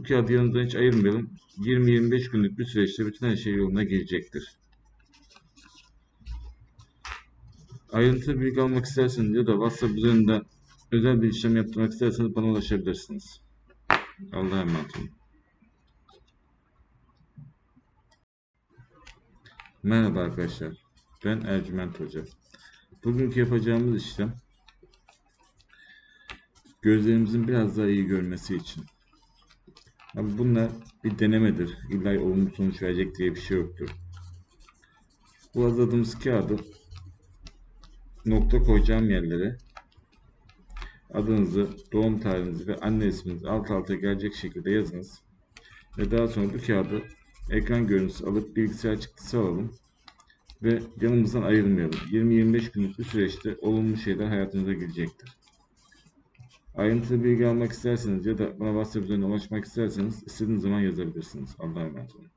Bu kağıdı yanımızdan hiç ayırmayalım. 20-25 günlük bir süreçte bütün her şey yoluna girecektir. Ayrıntılı bilgi almak isterseniz ya da WhatsApp üzerinden özel bir işlem yaptırmak isterseniz bana ulaşabilirsiniz. Allah'a emanet olun. Merhaba arkadaşlar. Ben Ercüment Hoca. Bugünkü yapacağımız işlem gözlerimizin biraz daha iyi görmesi için. Abi bunlar bir denemedir. İlla olumlu sonuç verecek diye bir şey yoktur. Bu hazırladığımız kağıdı nokta koyacağım yerlere adınızı, doğum tarihinizi ve anne isminizi alt alta gelecek şekilde yazınız. Ve daha sonra bu kağıdı ekran görüntüsü alıp bilgisayar çıktısı alalım. Ve yanımızdan ayrılmayalım. 20-25 günlük bir süreçte olumlu şeyler hayatınıza girecektir. Ayrıntılı bilgi almak isterseniz ya da bana WhatsApp üzerinden ulaşmak isterseniz istediğiniz zaman yazabilirsiniz. Allah'a emanet olun.